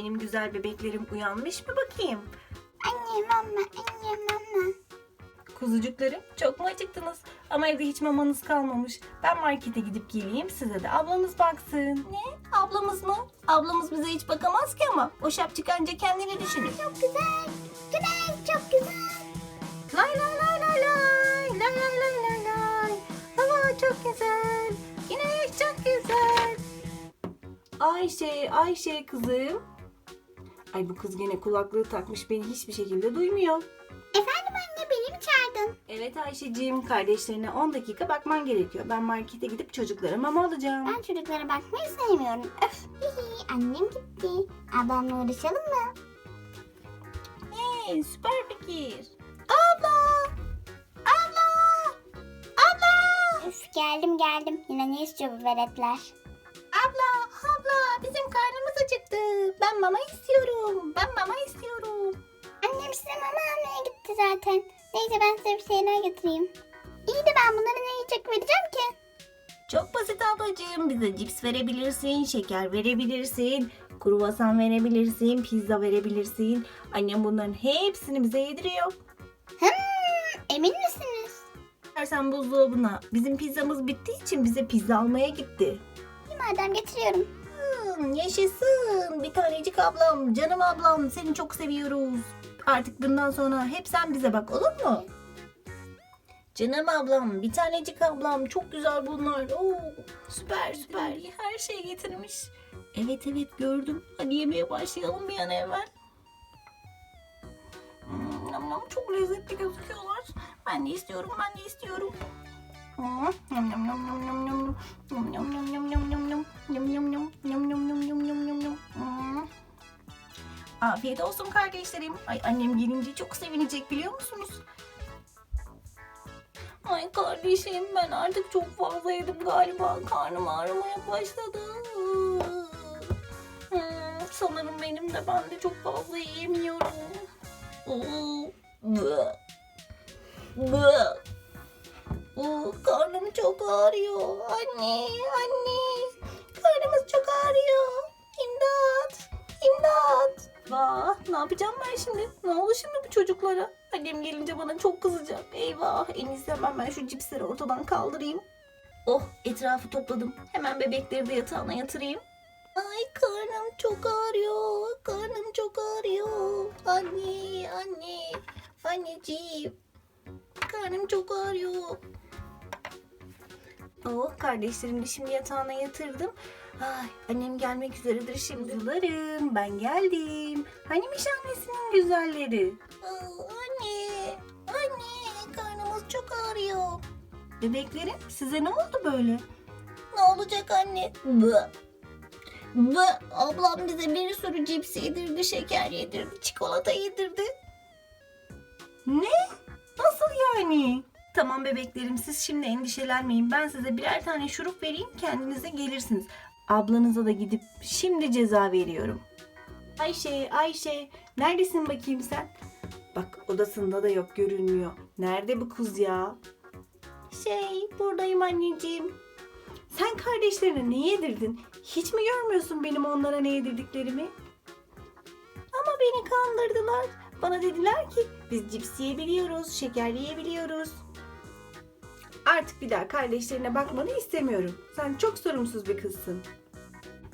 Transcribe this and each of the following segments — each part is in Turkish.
Benim güzel bebeklerim uyanmış mı bakayım? Anne mama, anne mama. Kuzucuklarım çok mu acıktınız? Ama evde hiç mamanız kalmamış. Ben markete gidip geleyim size de ablanız baksın. Ne? Ablamız mı? Ablamız bize hiç bakamaz ki ama. O şapçık anca kendini düşünür. Çok güzel. Güzel, çok güzel. Lay lay lay lay lay. Lay lay lay lay lay. Hava çok güzel. Güneş çok güzel. Ayşe, Ayşe kızım. Ay bu kız gene kulaklığı takmış beni hiçbir şekilde duymuyor. Efendim anne beni mi çağırdın? Evet Ayşeciğim kardeşlerine 10 dakika bakman gerekiyor. Ben markete gidip çocuklara mama alacağım. Ben çocuklara bakmayı sevmiyorum. Öf. Hihi, annem gitti. Ablamla uğraşalım mı? Hey, süper fikir. Abla! Abla! Abla! Üf geldim geldim. Yine ne istiyor bu veletler? Abla! Bizim karnımız acıktı. Ben mama istiyorum. Ben mama istiyorum. Annem size mama almaya gitti zaten. Neyse ben size bir şeyler getireyim. İyi de ben bunlara ne yiyecek vereceğim ki? Çok basit ablacığım. Bize cips verebilirsin, şeker verebilirsin, kruvasan verebilirsin, pizza verebilirsin. Annem bunların hepsini bize yediriyor. Hmm, emin misiniz? Dersen buzdolabına. Bizim pizzamız bittiği için bize pizza almaya gitti. İyi madem getiriyorum. Hmm, yaşasın. Bir tanecik ablam, canım ablam. Seni çok seviyoruz. Artık bundan sonra hep sen bize bak olur mu? Canım ablam, bir tanecik ablam. Çok güzel bunlar. Oo, süper süper. Her şey getirmiş. Evet evet gördüm. Hadi yemeye başlayalım bir an evvel. Hmm, çok lezzetli gözüküyorlar. Ben de istiyorum, ben de istiyorum. Afiyet olsun kardeşlerim. Ay annem gelince çok sevinecek biliyor musunuz? Ay kardeşim ben artık çok fazla yedim galiba. Karnım ağrımaya başladı. Sanırım benim de ben de çok fazla yiyemiyorum. Bıh. Bıh. Anne. Karnımız çok ağrıyor. İmdat, imdat. Vah, ne yapacağım ben şimdi? Ne oldu şimdi bu çocuklara? Annem gelince bana çok kızacak. Eyvah, en iyisi hemen ben şu cipsleri ortadan kaldırayım. Oh, etrafı topladım. Hemen bebekleri de yatağına yatırayım. Ay karnım çok ağrıyor. Karnım çok ağrıyor. Anne, anne, anneciğim. Karnım çok ağrıyor. Oh kardeşlerimi de şimdi yatağına yatırdım. Ay annem gelmek üzeredir şimdi. Kuzularım ben geldim. Hanimiş annesinin güzelleri. Aa, anne, anne karnımız çok ağrıyor. Bebeklerim size ne oldu böyle? Ne olacak anne? Bı. Bı. Ablam bize bir sürü cips yedirdi, şeker yedirdi, çikolata yedirdi. Ne? Nasıl yani? Tamam bebeklerim siz şimdi endişelenmeyin. Ben size birer tane şurup vereyim kendinize gelirsiniz. Ablanıza da gidip şimdi ceza veriyorum. Ayşe, Ayşe neredesin bakayım sen? Bak odasında da yok görünmüyor. Nerede bu kız ya? Şey buradayım anneciğim. Sen kardeşlerine ne yedirdin? Hiç mi görmüyorsun benim onlara ne yedirdiklerimi? Ama beni kandırdılar. Bana dediler ki biz cips yiyebiliyoruz, şeker yiyebiliyoruz. Artık bir daha kardeşlerine bakmanı istemiyorum. Sen çok sorumsuz bir kızsın.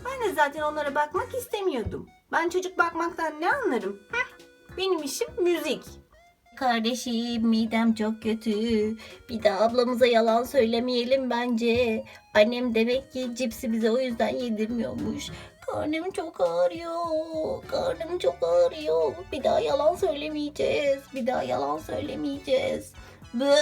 Ben de zaten onlara bakmak istemiyordum. Ben çocuk bakmaktan ne anlarım? Heh, benim işim müzik. Kardeşim midem çok kötü. Bir daha ablamıza yalan söylemeyelim bence. Annem demek ki cipsi bize o yüzden yedirmiyormuş. Karnım çok ağrıyor. Karnım çok ağrıyor. Bir daha yalan söylemeyeceğiz. Bir daha yalan söylemeyeceğiz. Bı.